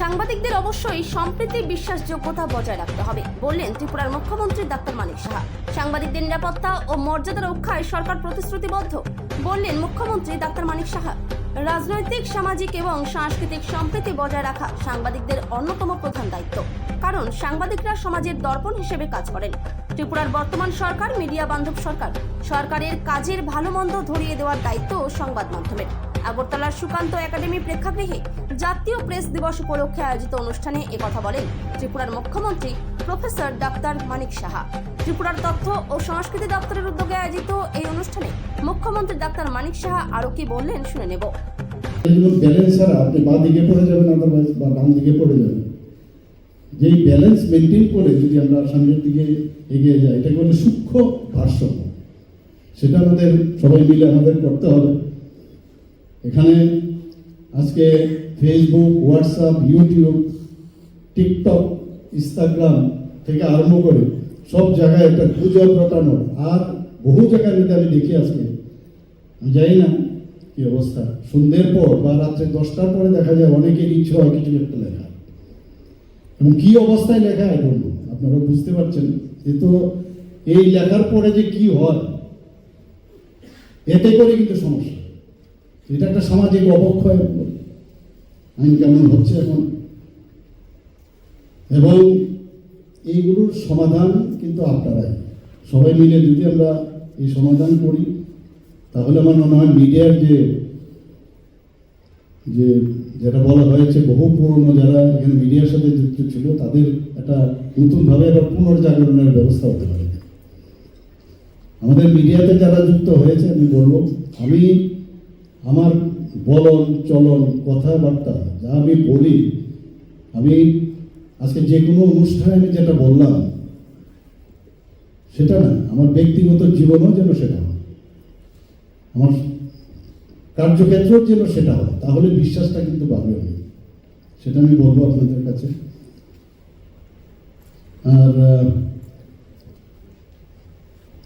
সাংবাদিকদের অবশ্যই সম্প্রীতি বিশ্বাসযোগ্যতা বজায় রাখতে হবে, বললেন ত্রিপুরার মুখ্যমন্ত্রী ডাক্তার মানিক সাহা। সাংবাদিকদের নিরাপত্তা ও মর্যাদা রক্ষায় সরকার প্রতিশ্রুতিবদ্ধ, বললেন মুখ্যমন্ত্রী ডাক্তার মানিক সাহা। রাজনৈতিক, সামাজিক এবং সাংস্কৃতিক সম্প্রীতি বজায় রাখা সাংবাদিকদের অন্যতম প্রধান দায়িত্ব, কারণ সাংবাদিকরা সমাজের দর্পণ হিসেবে কাজ করেন। ত্রিপুরার বর্তমান সরকার, মিডিয়া বান্ধব সরকার, সরকারের কাজের ভালো মন্দ ধরিয়ে দেওয়ার দায়িত্ব সংবাদ মাধ্যমের। আগরতলার সুকান্ত একাডেমি প্রেক্ষাগৃহে জাতীয় প্রেস দিবস উপলক্ষে আয়োজিত অনুষ্ঠানে একথা বলেন ত্রিপুরার মুখ্যমন্ত্রী প্রফেসর ডাক্তার মানিক সাহা। ত্রিপুরার তথ্য ও সংস্কৃতি দপ্তরের উদ্যোগে আয়োজিত এই অনুষ্ঠানে মুখ্যমন্ত্রী ডাক্তার মানিক সাহা আরও কি বললেন শুনে নেব। যেই ব্যালেন্স মেনটেন করে যদি আমরা সামনের দিকে এগিয়ে যাই, এটাকে বলে সূক্ষ্ম ভারসাম্য। সেটা আমাদের সবাই মিলে আমাদের করতে হবে। এখানে আজকে Facebook WhatsApp YouTube TikTok Instagram থেকে আরম্ভ করে সব জায়গায় একটা গুজব রটানোর আর বহু জায়গায় যদি আমি দেখি আজকে, আমি জানি না কি অবস্থা। সন্ধ্যের পর বা রাত্রে দশটার পরে দেখা যায় অনেকের ইচ্ছে হয় কিছু একটা লেখা এবং কি অবস্থায় লেখা এখন আপনারা বুঝতে পারছেন। এ তো এই লেখার পরে যে কি হয়, এতে করে কিন্তু সমস্যা। এটা একটা সামাজিক অবক্ষয়। আইন কেমন হচ্ছে এখন? এবং এইগুলোর সমাধান কিন্তু আপনারাই। সবাই মিলে যদি আমরা এই সমাধান করি, তাহলে আমার মনে হয় মিডিয়ার যে যে, যেটা বলা হয়েছে, বহু পুরনো যারা এখানে মিডিয়ার সাথে যুক্ত ছিল, তাদের একটা নতুনভাবে এবার পুনর্জাগরণের ব্যবস্থা হতে পারে। আমাদের মিডিয়াতে যারা যুক্ত হয়েছে, আমি বলব, আমি আমার বলন, চলন, কথাবার্তা যা আমি বলি, আমি আজকে যে কোনো অনুষ্ঠানে আমি যেটা বললাম, সেটা না, আমার ব্যক্তিগত জীবনও যেন সেটা হয় আমার কার্যক্ষেত্রেও যেন সেটা হয়, তাহলে বিশ্বাসটা কিন্তু বাড়বে অনেক। সেটা আমি বলব আপনাদের কাছে আর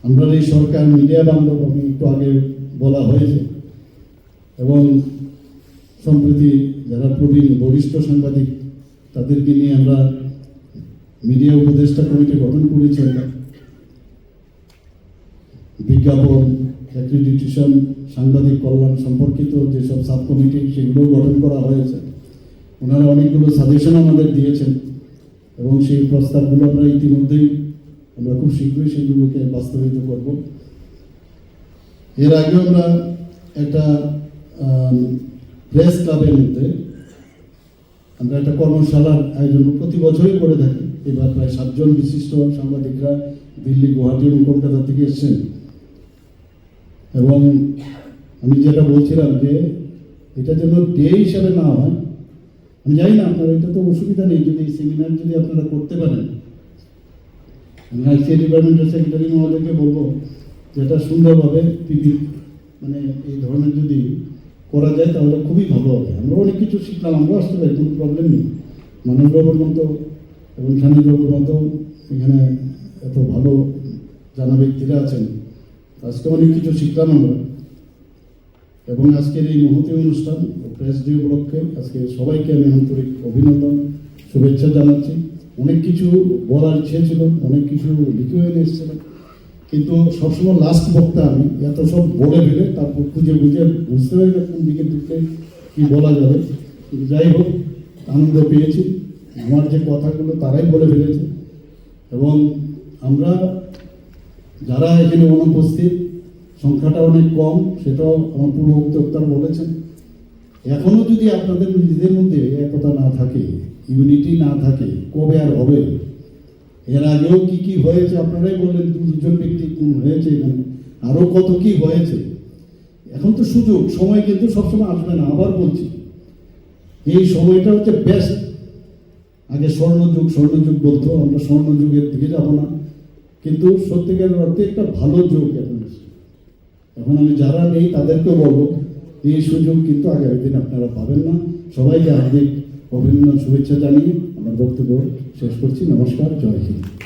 আমরা এই সরকার মিডিয়া বান্ধব, আমি একটু আগে বলা হয়েছে এবং সম্প্রতি যারা প্রবীণ বরিষ্ঠ সাংবাদিক, তাদেরকে নিয়ে আমরা মিডিয়া উপদেষ্টা কমিটি গঠন করেছি আমরা। বিজ্ঞাপন অ্যাক্রিডিটেশন সাংবাদিক কল্যাণ সম্পর্কিত যেসব সাব কমিটি সেগুলো গঠন করা হয়েছে। ওনারা অনেকগুলো সাজেশন আমাদের দিয়েছেন এবং সেই প্রস্তাবগুলো আমরা ইতিমধ্যেই আমরা খুব শীঘ্রই সেগুলোকে বাস্তবায়িত করব। এর আগেও আমরা একটা প্রেস ক্লাবের মধ্যে আমরা একটা কর্মশালার আয়োজন প্রতি বছরই করে থাকি। এবার প্রায় সাতজন বিশিষ্ট সাংবাদিকরা দিল্লি, গুয়াহাটি এবং কলকাতা থেকে এসেছেন। এবং আমি যেটা বলছিলাম যে এটা যেন ডে হিসাবে না হয়, আমি জানি না, আপনার এটা তো অসুবিধা নেই, যদি সেমিনার যদি আপনারা করতে পারেন। আমি আইসিআই ডিপার্টমেন্টের সেক্রেটারি মহোদয়কে বলব যে এটা সুন্দরভাবে পিপি মানে এই ধরনের যদি করা যায়, তাহলে খুবই ভালো হবে। আমরা অনেক কিছু শিখলাম আমরাও আসতে পারি, কোনো প্রবলেম নেই। মানববাবুর মতো এবং স্বামীবাবুর মতো এখানে এত ভালো জানা ব্যক্তিরা আছেন, আজকে অনেক কিছু শিখলাম আমরা। এবং আজকের এই মুহূর্তে অনুষ্ঠান, প্রেস ডে উপলক্ষে আজকে সবাইকে আমি আন্তরিক অভিনন্দন, শুভেচ্ছা জানাচ্ছি। অনেক কিছু বলার ইচ্ছে ছিল, অনেক কিছু লিখেও এনে এসেছিলেন। কিন্তু সবসময় লাস্ট বক্তা আমি, এত সব বলে ফেলে, তারপর খুঁজে খুঁজে বুঝতে পারি না কোন দিকে ঢুকলে কী বলা যাবে। যাই হোক, আনন্দ পেয়েছি। আমার যে কথাগুলো তারাই বলে ফেলেছে। এবং আমরা যারা এখানে অনুপস্থিত, সংখ্যাটা অনেক কম, সেটাও আমার পূর্ব বক্তারা বলেছেন। এখনও যদি আপনাদের নিজেদের মধ্যে একতা না থাকে ইউনিটি না থাকে, কবে আর হবে? এর আগেও কি কি হয়েছে? আপনারাই বললেন দুজন ব্যক্তি কোন হয়েছে এখানে আরও কত কি হয়েছে। এখন তো সুযোগ, সময় কিন্তু সবসময় আসবে না, আবার বলছি। এই সময়টা হচ্ছে বেস্ট আগে স্বর্ণযুগ স্বর্ণযুগ বলতো, আমরা স্বর্ণযুগের দিকে যাব না। কিন্তু সত্যিকার অর্থে একটা ভালো যুগ এখন এখন আমি যারা নেই, তাদেরকেও বলব, এই সুযোগ কিন্তু আগামী দিন আপনারা পাবেন না। সবাইকে হার্দিক অভিনন্দন, শুভেচ্ছা জানিয়ে বক্তব্য শেষ করছি। নমস্কার জয় হিন্দ।